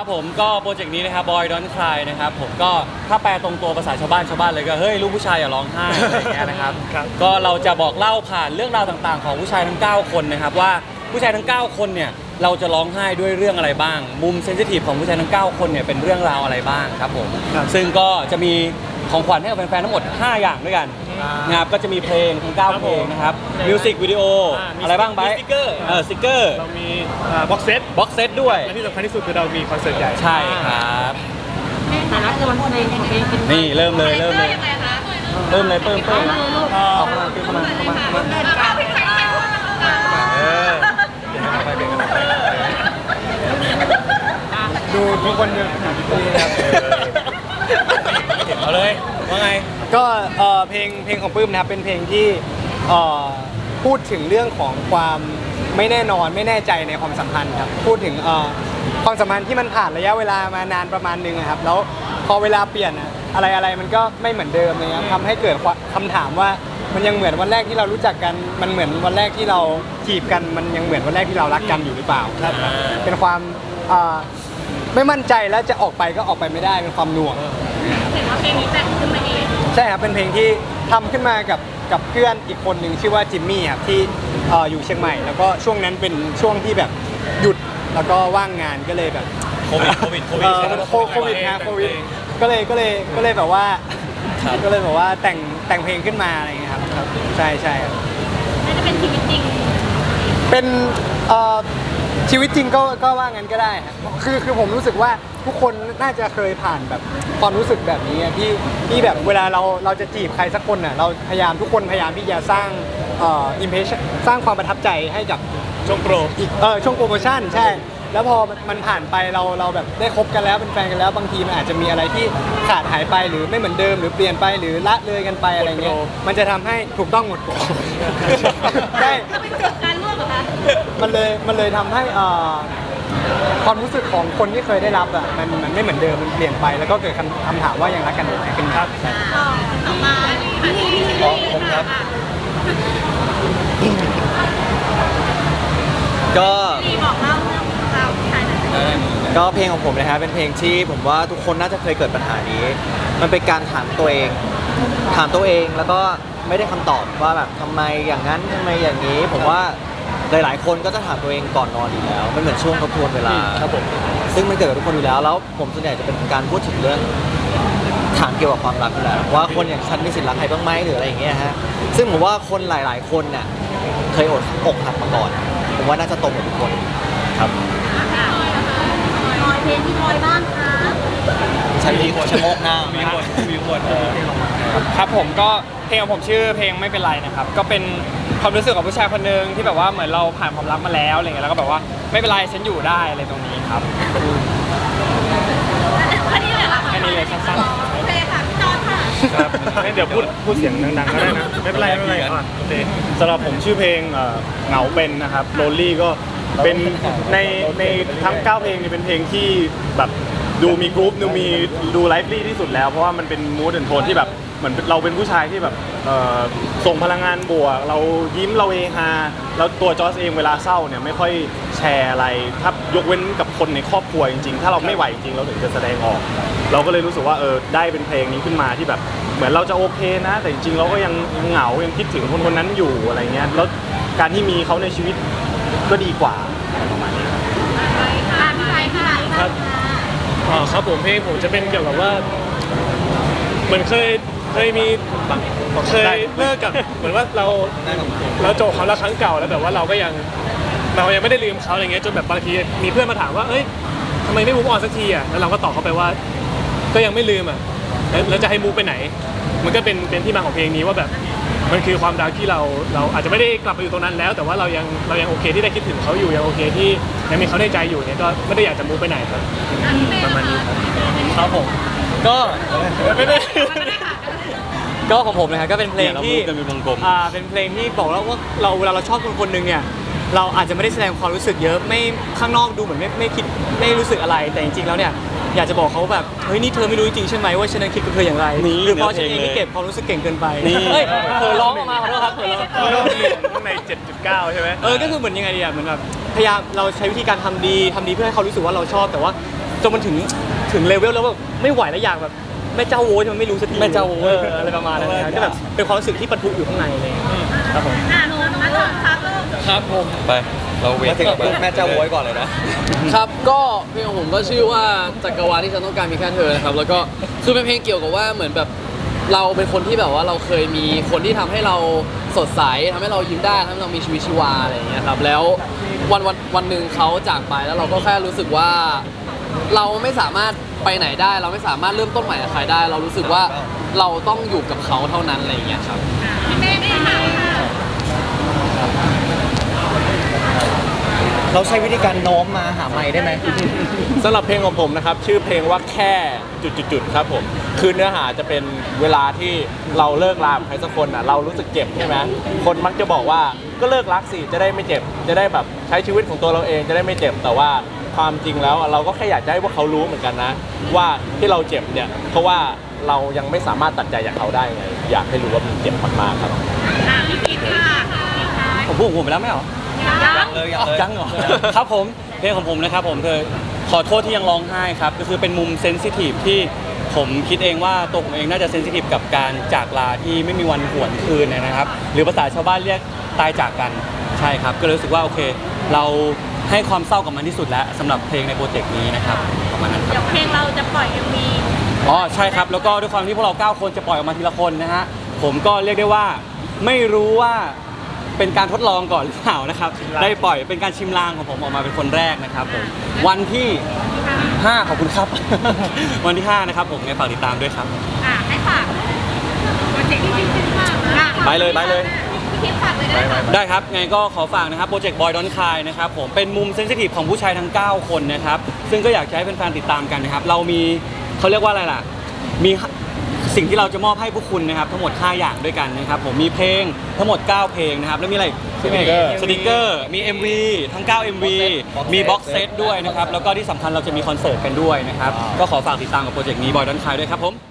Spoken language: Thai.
ครับผมก็โปรเจกต์นี้นะครับ Boy Don't Cry นะครับผมก็ถ้าแปลตรงตัวภาษาชาวบ้านชาวบ้านเลยก็เฮ้ยลูกผู้ชายอย่าร้องไห้อะไรอย่างเงี้ยนะครับครับ ก็เราจะบอกเล่าผ่านเรื่องราวต่างๆ ของผู้ชายทั้ง 9 คนนะครับว่าผู้ชายทั้ง 9 คนเนี่ยเราจะร้องไห้ด้วยเรื่องอะไรบ้าง มุมเซนซิทีฟของผู้ชายทั้ง 9 คนเนี่ยเป็นเรื่องราวอะไรบ้างครับผมครับ ซึ่งก็จะมี ของขวัญให้กับแฟนๆทั้งหมด 5 อย่างด้วยกันอ่านนะครับก็จะมีเพลงทั้ง9เพลงนะครับมิวสิกวิดีโออ่ามีอะไรบ้างไบมีสติ๊กเกอร์เออสติ๊กเกอร์เรามีบ็อกเซตบ็อกเซตด้วยและที่สำคัญที่สุดคือเรามีคอนเสิร์ตใหญ่ใช่ครับแต่ละคนเพลงของเพลงเป็นนี่เริ่มเลยเริ่มเลยยังไงคะเริ่มเลยเพิ่มเพิ่มเอาเลยลูกเอาเข้ามาเข้ามาเข้ามาเข้ามาเอาพี่ใครใครพูดกันมาเออดูทุกคนดูครับ เอาเลยว่าไง ก็เอ่อเพลงเพลงของปื้มนะครับเป็นเพลงที่เอ่อพูดถึงเรื่องของความไม่แน่นอนไม่แน่ใจในความสัมพันธ์ครับพูดถึงเอ่อความสัมพันธ์ที่มันผ่านระยะเวลามานานประมาณหนึงอะครับแล้วพอเวลาเปลี่ยนอะอะไรอะไรมันก็ไม่เหมือนเดิมเลยครับทำให้เกิดความคำถามว่ามันยังเหมือนวันแรกที่เรารู้จักกันมันเหมือนวันแรกที่เราจีบกันมันยังเหมือนวันแรกที่เรารักกันอยู่หรือเปล่าครับ เป็นความเอ่อไม่มั่นใจแล้วจะออกไปก็ออกไปไม่ได้เป็นความหน่วงเห็นว่าเพ ลงนี้แต่งขึ้นมาเองใช่ครับเป็นเพลงที่ทำขึ้นมากับกับเพื่อนอีกคนหนึ่งชื่อว่าจิมมี่ครับที่เอ่ออยู่เชียงใหม่ แล้วก็ช่วงนั้นเป็นช่วงที่แบบหยุดแล้วก็ว่างงานก็เลยแบบ โควิดโควิดโควิเอ่ดอใช่ไหมโคโควิดนะโควิดก็เลยก็เลยก็เลยแบบว่าครับ ก็เลยแบบว่าแต่งแต่งเพลงขึ้นมาอะไรอย่างเงี้ยครับครับใช่ใช่ครับน่าจะเป็นชีวิตจริงเป็นเอ่อชีวิตจริงก็ก็ว่างั้นก็ได้ครับคือคือผมรู้สึกว่า ทุกคนน่าจะเคยผ่านแบบความรู้สึกแบบนี้อะที่ที่แบบเวลาเราเราจะจีบใครสักคนน่ะเราพยายามทุกคนพยายามที่จะสร้างเอ่อ impression สร้างความประทับใจให้กับ ช่วงโปร อีกเออช่วงโปรโมชั่นใช่ แล้วพอมันมันผ่านไปเราเราแบบได้คบกันแล้วเป็นแฟนกันแล้วบางทีมันอาจจะมีอะไรที่ขาดหายไปหรือไม่เหมือนเดิมหรือเปลี่ยนไปหรือละเลยกันไปอะไรเงี้ยหมดโปร มันจะทำให้ถูกต้องหมดโปร ใช่ถ้าเป็นเกิดการร่วมเหรอคะมันเลยมันเลยทำให้เอ่อ ความรู้สึกของคนที่เคยได้รับอะมันมันไม่เหมือนเดิมมันเปลี่ยนไปแล้วก็เกิดคำคำถามว่ายังรักกันอยู่ไหมขึ้นครับใช่ต่อต่อมาพี่นี่พี่นี่พี่นี่ค่ะก็พี่บอกเล่าเรื่องราวชายหน่อยก็เพลงของผมนะครับเป็นเพลงที่ผมว่าทุกคนน่าจะเคยเกิดปัญหานี้ มันเป็นการถามตัวเอง ถามตัวเองแล้วก็ไม่ได้คำตอบว่าแบบทำไมอย่างนั้นทำไมอย่างนี้ ผมว่า หลายๆ คนก็จะถามตัวเองก่อนนอนอยู่แล้ว มันเหมือนช่วงทบทวนเวลา ครับผมซึ่งมันเกิดกับทุกคนอยู่แล้ว แล้วผมส่วนใหญ่จะเป็นการพูดถึงเรื่องถามเกี่ยวกับความรักอยู่แล้วว่าคนอย่างฉันมีสิทธิ์รักใครบ้างไหมหรืออะไรอย่างเงี้ยฮะ ซึ่งผมว่าคนหลาย ๆ คนเนี่ยเคยอดอกหักมาก่อน ผมว่าน่าจะตรงกับทุกคนครับลอยเพลงที่ลอยบ้างคะใช้วิธีชะโงกหน้ามีคนมีคน ครับผมก็เพลงของผมชื่อเพลงไม่เป็นไรนะครับ ก็เป็นความรู้สึกของผู้ชายคนหนึ่งที่แบบว่าเหมือนเราผ่านความรักมาแล้วอะไรเงี้ยแล้วก็แบบว่าไม่เป็นไรฉันอยู่ได้อะไรตรงนี้ครับแค่นี้เลยเหรอคะแค่นี้เลยสั้นๆ โอเคค่ะพี่จอนค่ะ ครับงั้นเดี๋ยวพูดพูดเสียงดังๆก็ได้นะไม่เป็นไรไม่เป็นไรอะโอเคสำหรับผมชื่อเพลงเอ่อเหงาเป็นนะครับโ o ลี่ก็เป็นในในทั้ง 9 เพลงนี่เป็นเพลงที่แบบดูมีกรุ๊ปดูมีดูไลฟ์ลี่ที่สุดแล้ว เพราะว่ามันเป็นมูดแอนโทนที่แบบ เหมือนเราเป็นผู้ชายที่แบบเอ่อส่งพลังงานบวก เรายิ้มเราเองฮาแล้วตัวจอร์จเองเวลาเศร้าเนี่ยไม่ค่อยแชร์อะไรถ้ายกเว้นกับคนในครอบครัวจริงๆ ถ้าเราไม่ไหวจริงๆเราถึงจะแสดงออก เราก็เลยรู้สึกว่าเออได้เป็นเพลงนี้ขึ้นมาที่แบบ เหมือนเราจะโอเคนะ แต่จริงๆเราก็ยังเหงายังคิดถึงคนคนนั้นอยู่อะไรเงี้ยแล้วการที่มีเขาในชีวิตก็ดีกว่าอะไรประมาณนี้ ครับค่ะพี่ไทยค่ะพี่ไทยค่ะอ๋อครับผมเพลงผมจะเป็นเกี่ยวกับว่าเหมือนเคย เคยมีเคยเลิกกับเหมือนว่าเราเราจบความรักครั้งเก่าแล้วแบบว่าเราก็ยังเรายังไม่ได้ลืมเขาอะไรเงี้ยจนแบบบางทีมีเพื่อนมาถามว่าเอ้ยทำไมไม่มูฟออนสักทีอะแล้วเราก็ตอบเขาไปว่า ก็ยังไม่ลืมอะแล้วแล้วจะให้มูฟไปไหน มันก็เป็นเป็นที่มาของเพลงนี้ว่าแบบมันคือความรักที่เราเราอาจจะไม่ได้กลับไปอยู่ตรงนั้นแล้ว แต่ว่าเรายังเรายังโอเคที่ได้คิดถึงเขาอยู่ยังโอเคที่ยังมีเขาในใจอยู่เนี่ยก็ไม่ได้อยากจะมูฟไปไหนครับประมาณนี้ครับครับผมก็ไม่ได้ ก็ของผมนะครับก็เป็นเพลงที่เนี่ยเรา move กันเป็นวงกลม อ่าเป็นเพลงที่บอกแล้วว่าเราเวลาเราชอบคนคนหนึ่งเนี่ยเราอาจจะไม่ได้แสดงความรู้สึกเยอะไม่ข้างนอกดูเหมือนไม่ไม่คิดไม่รู้สึกอะไรแต่จริงๆแล้วเนี่ยอยากจะบอกเขาแบบเฮ้ยนี่เธอไม่รู้จริงๆใช่ไหมว่าฉันนั้นคิดกับเธออย่างไรนี่หรือเพราะเนื้ฉัอนเพลเองงเลยที่เก็บความรู้สึกเก่งเกินไปนี่เฮ้ยเธอร้องออกมาขอโทษครับเธอร้อง ข้างใน 7.9 ใช่ไหม เออ ก็คือเหมือนยังไงดีอะเหมือนแบบพยายามเราใช้วิธีการทำดีทำดีเพื่อให้เขารู้สึกว่าเราชอบ แต่ว่าจนมันถึงถึงเลเวลแล้วแบบไม่ไหวแล้วอยากแบบ แม่เจ้าโว้ยมันไม่รู้สักทีแม่เจ้าโว้ยอออะไรประมาณนั้นนะครับก็แบบเป็นความรู้สึกที่ปะทุอยู่ข้างในเลยครับผมอะหนูมาลงครับลูกครับผม ไป เราเวทถึงแม่เจ้าโวยก่อนเลยนะครับ ก็เพลงของผมก็ชื่อว่าจักรวาลที่ฉันต้องการมีแค่เธอนะครับ แล้วก็คือเป็นเพลงเกี่ยวกับว่าเหมือนแบบเราเป็นคนที่แบบว่าเราเคยมีคนที่ทำให้เราสดใสทำให้เรายิ้มได้ทำให้เรามีชีวิตชีวาอะไรอย่างเงี้ยครับ แล้ววันวันวันหนึ่งเขาจากไปแล้วเราก็แค่รู้สึกว่า เราไม่สามารถ ไปไหนได้ เราไม่สามารถเริ่มต้นใหม่กับใครได้ เรารู้สึกว่าเราต้องอยู่กับเขาเท่านั้นอะไรอย่างเงี้ยครับพี่เมฆค่ะเราใช้วิธีการโน้มมาหาไม้ได้ไหม สำหรับเพลงของผมนะครับ ชื่อเพลงว่าแค่จุดๆๆครับผม คือเนื้อหาจะเป็นเวลาที่เราเลิกลากับใครสักคนอะเรารู้สึกเจ็บใช่ไหมคนมักจะบอกว่าก็เลิกรักสิจะได้ไม่เจ็บ จะได้แบบใช้ชีวิตของตัวเราเองจะได้ไม่เจ็บแต่ว่า ความจริงแล้วอะเราก็แค่อยากจะให้พวกเขารู้เหมือนกันนะ ว่าที่เราเจ็บเนี่ยเพราะว่าเรายังไม่สามารถตัดใจจากเขาได้ไง อยากให้รู้ว่ามันเจ็บมากๆครับอะพี่กิ๊กค่ะผมพูดของผมไปแล้วไม่เหรอยังเลยอย่างเลยจังเหรอครับผมเพลงของผมนะครับผมเธอขอโทษที่ยังร้องไห้ครับก็คือเป็นมุมเซนซิทีฟที่ผมคิดเองว่าตัวผมเองน่าจะเซนซิทีฟกับการจากลาที่ไม่มีวันหวนคืนนะครับ หรือภาษาชาวบ้านเรียกตายจากกันใช่ครับ ก็เลยรู้สึกว่าโอเค เรา ให้ความเศร้ากับมันที่สุดแล้วสำหรับเพลงในโปรเจกต์นี้นะครับประมาณนั้นครับ เดี๋ยวเพลงเราจะปล่อย MV อ๋อใช่ครับ แล้วก็ด้วยความที่พวกเรา 9 คนจะปล่อยออกมาทีละคนนะฮะผมก็เรียกได้ว่าไม่รู้ว่าเป็นการทดลองก่อนหรือเปล่านะครับได้ปล่อยเป็นการชิมลางของผมออกมาเป็นคนแรกนะครับผมวันที่ 5 ขอบคุณครับ วันที่ 5 นะครับผมไงฝากติดตามด้วยครับ อะให้ฝากโปรเจกต์ที่พี่คิดว่าอะไปเลยไปเลยพี่ คิดฝากเลยได้ไหมได้ครับ ไงก็ขอฝากนะครับโปรเจกต์บอยดอนคายนะครับผมเป็นมุมเซนซิทีฟของผู้ชายทั้ง 9 คนนะครับ ซึ่งก็อยากจะให้แฟนๆติดตามกันนะครับ เรามีเขาเรียกว่าอะไรล่ะ มีสิ่งที่เราจะมอบให้พวกคุณนะครับ ทั้งหมด 5 อย่างด้วยกันนะครับ ผมมีเพลงทั้งหมด 9 เพลงนะครับ แล้วมีอะไรพี่เมฆสสติติกกเกเกออร์ร์มี MV ทั้ง 9 MV มีบ็อกเซตด้วยนะครับแล้วก็ที่สำคัญเราจะมีคอนเสิร์ตกันด้วยนะครับก็ขอฝากติดตามกับโปรเจกต์นี้บอยดอนคายด้วยครับผม